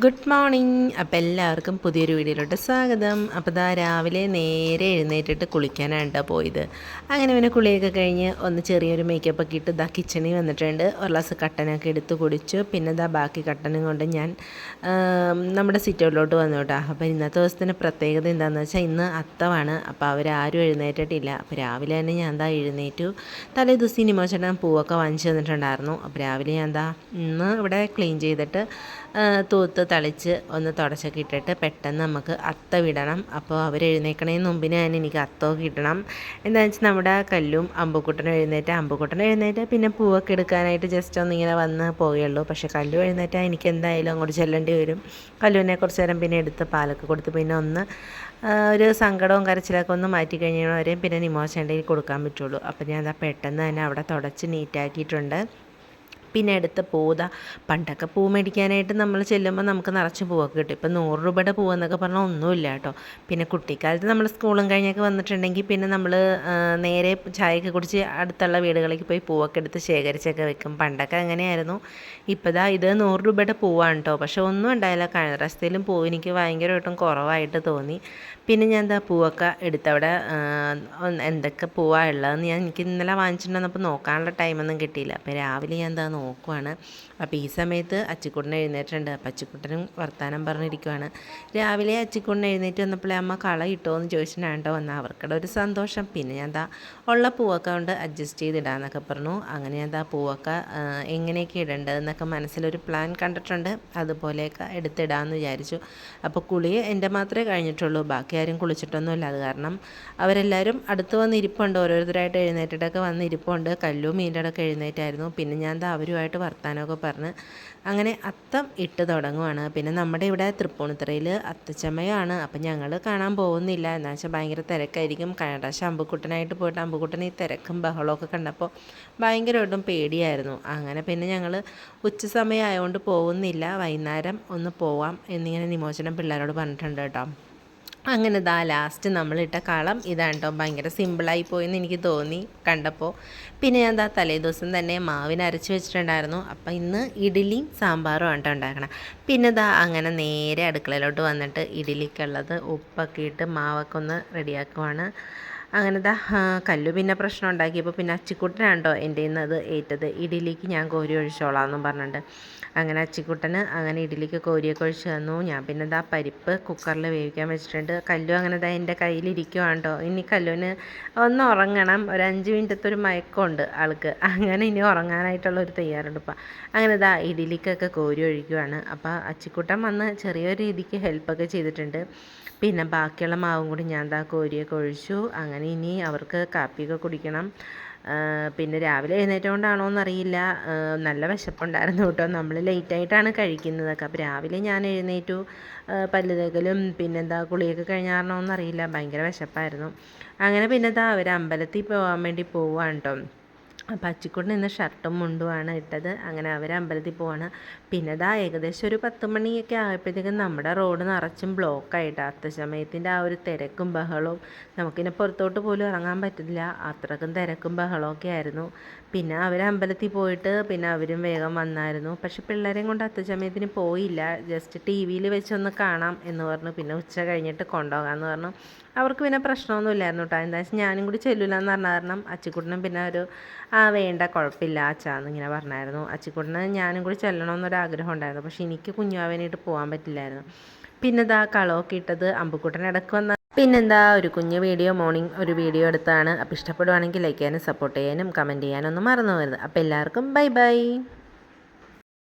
Good morning അപ്പോൾ എല്ലാവർക്കും പുതിയൊരു വീഡിയോയിലോട്ട് സ്വാഗതം. അപ്പോൾ ഇതാ രാവിലെ നേരെ എഴുന്നേറ്റിട്ട് കുളിക്കാനാണ് കേട്ടോ പോയത്. അങ്ങനെ പിന്നെ കുളിയൊക്കെ കഴിഞ്ഞ് ഒന്ന് ചെറിയൊരു മേക്കപ്പ് ഒക്കെ ഇട്ട് ഇതാ കിച്ചണിൽ വന്നിട്ടുണ്ട്. ഒരു ഗ്ലാസ് കട്ടനൊക്കെ എടുത്ത് കുടിച്ചു. പിന്നെ ഇതാ ബാക്കി കട്ടനും കൊണ്ട് ഞാൻ നമ്മുടെ സിറ്റൗട്ടിലോട്ട് വന്നു കേട്ടോ അപ്പോൾ ഇന്നത്തെ ദിവസത്തിന്റെ പ്രത്യേകത എന്താണെന്ന് വെച്ചാൽ ഇന്ന് അത്തമാണ് അപ്പോൾ അവരാരും എഴുന്നേറ്റിട്ടില്ല. അപ്പോൾ രാവിലെ തന്നെ ഞാൻ എന്താ എഴുന്നേറ്റു. തലേ ദിവസം നിമോചേട്ടൻ പൂവൊക്കെ വാങ്ങിച്ചു തന്നിട്ടുണ്ടായിരുന്നു. അപ്പോൾ രാവിലെ ഞാൻ എന്താ ഇന്ന് ഇവിടെ ക്ലീൻ ചെയ്തിട്ട് തൂത്ത് തളിച്ച് ഒന്ന് തുടച്ചൊക്കെ ഇട്ടിട്ട് പെട്ടെന്ന് നമുക്ക് അത്ത വിടണം. അപ്പോൾ അവർ എഴുന്നേക്കണതിന് മുമ്പിന് തന്നെ എനിക്ക് അത്തമൊക്കെ ഇടണം. എന്താണെന്ന് വെച്ചാൽ നമ്മുടെ കല്ലും അമ്പുക്കുട്ടനും എഴുന്നേറ്റ് അമ്പുക്കുട്ടനും എഴുന്നേറ്റ് പിന്നെ പൂവൊക്കെ എടുക്കാനായിട്ട് ജസ്റ്റ് ഒന്ന് ഇങ്ങനെ വന്ന് പോവുകയുള്ളൂ. പക്ഷേ കല്ലു എഴുന്നേറ്റാൽ എനിക്ക് എന്തായാലും അങ്ങോട്ട് ചെല്ലേണ്ടി വരും. കല്ലുവിനെ കുറച്ച് നേരം പിന്നെ എടുത്ത് പാലൊക്കെ കൊടുത്ത് പിന്നെ ഒന്ന് ഒരു സങ്കടവും കരച്ചിലൊക്കെ ഒന്ന് മാറ്റി കഴിഞ്ഞവരെയും പിന്നെ നിമോശേണ്ടയിൽ കൊടുക്കാൻ പറ്റുള്ളൂ. അപ്പോൾ ഞാൻ അതാ പെട്ടെന്ന് തന്നെ അവിടെ തുടച്ച് നീറ്റാക്കിയിട്ടുണ്ട് പിന്നെ എടുത്ത് പൂത പണ്ടൊക്കെ പൂ മേടിക്കാനായിട്ട് നമ്മൾ ചെല്ലുമ്പോൾ നമുക്ക് നിറച്ച് പൂവൊക്കെ കിട്ടും. ഇപ്പം നൂറ് രൂപയുടെ പൂവെന്നൊക്കെ പറഞ്ഞാൽ ഒന്നുമില്ല കേട്ടോ. പിന്നെ കുട്ടിക്കാലത്ത് നമ്മൾ സ്കൂളും കഴിഞ്ഞൊക്കെ വന്നിട്ടുണ്ടെങ്കിൽ പിന്നെ നമ്മൾ നേരെ ചായയൊക്കെ കുടിച്ച് അടുത്തുള്ള വീടുകളിലേക്ക് പോയി പൂവൊക്കെ എടുത്ത് ശേഖരിച്ചൊക്കെ വെക്കും. പണ്ടൊക്കെ അങ്ങനെയായിരുന്നു. ഇപ്പോഴാ ഇത് നൂറ് രൂപയുടെ പൂവാണ് കേട്ടോ. പക്ഷേ ഒന്നും ഉണ്ടായില്ല. കഴിഞ്ഞ റസ്തയിലും പൂവ് എനിക്ക് ഭയങ്കരമായിട്ടും കുറവായിട്ട് തോന്നി. പിന്നെ ഞാൻ എന്താ പൂവൊക്കെ എടുത്തവിടെ എന്തൊക്കെ പൂവാണ് ഉള്ളതെന്ന് ഞാൻ എനിക്ക് ഇന്നലെ വാങ്ങിച്ചിട്ടുണ്ടെന്നപ്പോൾ നോക്കാനുള്ള ടൈമൊന്നും കിട്ടിയില്ല. അപ്പോൾ രാവിലെ ഞാൻ എന്താ നോക്കുവാണ്. അപ്പോൾ ഈ സമയത്ത് അച്ചിക്കുട്ടൻ എഴുന്നേറ്റുണ്ട് അപ്പം അച്ചിക്കുട്ടനും വർത്തമാനം പറഞ്ഞിരിക്കുവാണ്. രാവിലെ അച്ചിക്കുട്ടൻ എഴുന്നേറ്റ് വന്നപ്പോഴേ അമ്മ കള കിട്ടുമോ എന്ന് ചോദിച്ചിട്ടാണ് കേട്ടോ വന്നാൽ അവർക്കുടെ ഒരു സന്തോഷം. പിന്നെ ഞാൻ എന്താ ഉള്ള പൂവൊക്കെ കൊണ്ട് അഡ്ജസ്റ്റ് ചെയ്തിടാന്നൊക്കെ പറഞ്ഞു. അങ്ങനെ ഞാൻ എന്താ പൂവൊക്കെ എങ്ങനെയൊക്കെ ഇടേണ്ടതെന്നൊക്കെ മനസ്സിലൊരു പ്ലാൻ കണ്ടിട്ടുണ്ട്. അതുപോലെയൊക്കെ എടുത്തിടാമെന്ന് വിചാരിച്ചു. അപ്പോൾ കുളി എന്റെ മാത്രമേ കഴിഞ്ഞിട്ടുള്ളൂ. ബാക്കി ആരും കുളിച്ചിട്ടൊന്നുമില്ല. അത് കാരണം അവരെല്ലാവരും അടുത്ത് വന്ന് ഇരിപ്പുണ്ട്. ഓരോരുത്തരായിട്ട് എഴുന്നേറ്റിട്ടൊക്കെ വന്ന് ഇരിപ്പുണ്ട്. കല്ലും മീന്റെ എഴുന്നേറ്റായിരുന്നു. പിന്നെ ഞാൻ എന്താ അവരുമായിട്ട് വർത്താനമൊക്കെ പറഞ്ഞ് അങ്ങനെ അത്തം ഇട്ട് തുടങ്ങുവാണ്. പിന്നെ നമ്മുടെ ഇവിടെ തൃപ്പൂണിത്തറയിൽ അത്തച്ചമയമാണ് അപ്പം ഞങ്ങൾ കാണാൻ പോകുന്നില്ല. എന്നാ വെച്ചാൽ ഭയങ്കര തിരക്കായിരിക്കും. കഴിഞ്ഞ അമ്പുക്കുട്ടനായിട്ട് പോയിട്ട് അമ്പുക്കുട്ടൻ ഈ തിരക്കും ബഹളമൊക്കെ കണ്ടപ്പോൾ ഭയങ്കരമായിട്ടും പേടിയായിരുന്നു. അങ്ങനെ പിന്നെ ഞങ്ങൾ ഉച്ച സമയമായതുകൊണ്ട് പോകുന്നില്ല. വൈകുന്നേരം ഒന്ന് പോവാം എന്നിങ്ങനെ നിമോചനം പിള്ളേരോട് പറഞ്ഞിട്ടുണ്ട് കേട്ടോ. അങ്ങനെ ഇതാ ലാസ്റ്റ് നമ്മളിട്ട കളം ഇതാണ് കേട്ടോ ഭയങ്കര സിമ്പിളായി പോയെന്ന് എനിക്ക് തോന്നി കണ്ടപ്പോൾ പിന്നെ ഞാൻ ദാ തലേദിവസം തന്നെ മാവിന് അരച്ച് വെച്ചിട്ടുണ്ടായിരുന്നു. അപ്പം ഇന്ന് ഇഡ്ഡലിയും സാമ്പാറും ആണ് കേട്ടോ ഉണ്ടാക്കണം. പിന്നെ ഇതാ അങ്ങനെ നേരെ അടുക്കളയിലോട്ട് വന്നിട്ട് ഇഡ്ഡലിക്കുള്ളത് ഉപ്പൊക്കെ ഇട്ട് മാവൊക്കെ ഒന്ന് റെഡിയാക്കുവാണ് അങ്ങനെ ദാ കല്ലു പിന്നെ പ്രശ്നം ഉണ്ടാക്കിയപ്പോൾ പിന്നെ അച്ചിക്കുട്ടനാണ്ടോ കേട്ടോ എന്റെ ഇന്ന് അത് ഏറ്റത്. ഇഡലിക്ക് ഞാൻ കോരി ഒഴിച്ചോളാം എന്നും പറഞ്ഞിട്ട്. അങ്ങനെ അച്ചിക്കുട്ടന് അങ്ങനെ ഇഡലിക്ക് കോരിയൊക്കെ ഒഴിച്ച് തന്നു. ഞാൻ പിന്നെ ഇതാ പരിപ്പ് കുക്കറിൽ വേവിക്കാൻ വെച്ചിട്ടുണ്ട്. കല്ലു അങ്ങനെ എന്റെ കയ്യിലിരിക്കുവാണ്ടോ? ഇനി കല്ലുവിന് ഒന്ന് ഉറങ്ങണം. ഒരു അഞ്ച് മിനിറ്റത്തെ ഒരു മയക്കമുണ്ട് ആൾക്ക്. അങ്ങനെ ഇനി ഉറങ്ങാനായിട്ടുള്ള ഒരു തയ്യാറെടുപ്പാണ് അങ്ങനെ ഇതാ ഇഡലിക്കൊക്കെ കോരി ഒഴിക്കുവാണ്. അപ്പോൾ അച്ചിക്കുട്ടൻ വന്ന് ചെറിയൊരു രീതിക്ക് ഹെൽപ്പൊക്കെ ചെയ്തിട്ടുണ്ട്. പിന്നെ ബാക്കിയുള്ള മാവും കൂടി ഞാൻ എന്താ കോരിയൊക്കെ ഒഴിച്ചു. അങ്ങനെ ഇനി അവർക്ക് കാപ്പിയൊക്കെ കുടിക്കണം. പിന്നെ രാവിലെ എഴുന്നേറ്റുകൊണ്ടാണോ എന്നറിയില്ല നല്ല വിശപ്പുണ്ടായിരുന്നു കേട്ടോ. നമ്മൾ ലേറ്റായിട്ടാണ് കഴിക്കുന്നതൊക്കെ അപ്പോൾ രാവിലെ ഞാൻ എഴുന്നേറ്റു. പല്ല് പിന്നെന്താ കുളിയൊക്കെ കഴിഞ്ഞാറണോ എന്നറിയില്ല ഭയങ്കര വിശപ്പായിരുന്നു. അങ്ങനെ പിന്നെന്താ അവർ അമ്പലത്തിൽ പോകാൻ വേണ്ടി പോവുകയാണ് കേട്ടോ. പച്ചിക്കുട്ടൻ ഇന്ന് ഷർട്ടും മുണ്ടുമാണ് ഇട്ടത്. അങ്ങനെ അവർ അമ്പലത്തിൽ പോവാണ്. പിന്നെ ദാ ഏകദേശം ഒരു പത്ത് മണിയൊക്കെ ആയപ്പോഴത്തേക്കും നമ്മുടെ റോഡ് നിറച്ചും ബ്ലോക്കായിട്ട് അത്തസമയത്തിന്റെ ആ ഒരു തിരക്കും ബഹളവും നമുക്കിനെ പുറത്തോട്ട് പോലും ഇറങ്ങാൻ പറ്റില്ല അത്രക്കും തിരക്കും ബഹളമൊക്കെ ആയിരുന്നു. പിന്നെ അവർ അമ്പലത്തിൽ പോയിട്ട് പിന്നെ അവരും വേഗം വന്നായിരുന്നു. പക്ഷെ പിള്ളേരെയും കൊണ്ട് അത്തസമയത്തിന് പോയില്ല. ജസ്റ്റ് ടി വിയിൽ വെച്ചൊന്ന് കാണാം എന്ന് പറഞ്ഞു. പിന്നെ ഉച്ച കഴിഞ്ഞിട്ട് കൊണ്ടുപോകാമെന്ന് പറഞ്ഞു. അവർക്ക് പിന്നെ പ്രശ്നമൊന്നുമില്ലായിരുന്നു കേട്ടോ എന്താ വെച്ചാൽ ഞാനും കൂടി ചെല്ലില്ല പറഞ്ഞ കാരണം അച്ചിക്കുട്ടനും പിന്നെ ഒരു വേണ്ട കുഴപ്പമില്ല അച്ചാന്ന് ഇങ്ങനെ പറഞ്ഞായിരുന്നു. അച്ചിക്കുട്ടന് ഞാനും കൂടി ചെല്ലണമെന്നൊരു ആഗ്രഹം ഉണ്ടായിരുന്നു. പക്ഷെ എനിക്ക് കുഞ്ഞുവാവേനായിട്ട് പോകാൻ പറ്റില്ലായിരുന്നു. പിന്നെ ഇതാ കളമൊക്കെ ഇട്ടത് അമ്പുക്കുട്ടൻ ഇടയ്ക്ക് വന്ന പിന്നെന്താ ഒരു കുഞ്ഞു വീഡിയോ മോർണിംഗ് ഒരു വീഡിയോ എടുത്താണ്. അപ്പോൾ ഇഷ്ടപ്പെടുവാണെങ്കിൽ ലൈക്ക് ചെയ്യാനും സപ്പോർട്ട് ചെയ്യാനും കമന്റ് ചെയ്യാനൊന്നും മറന്നു പോകരുത്. അപ്പോൾ എല്ലാവർക്കും ബൈ ബൈ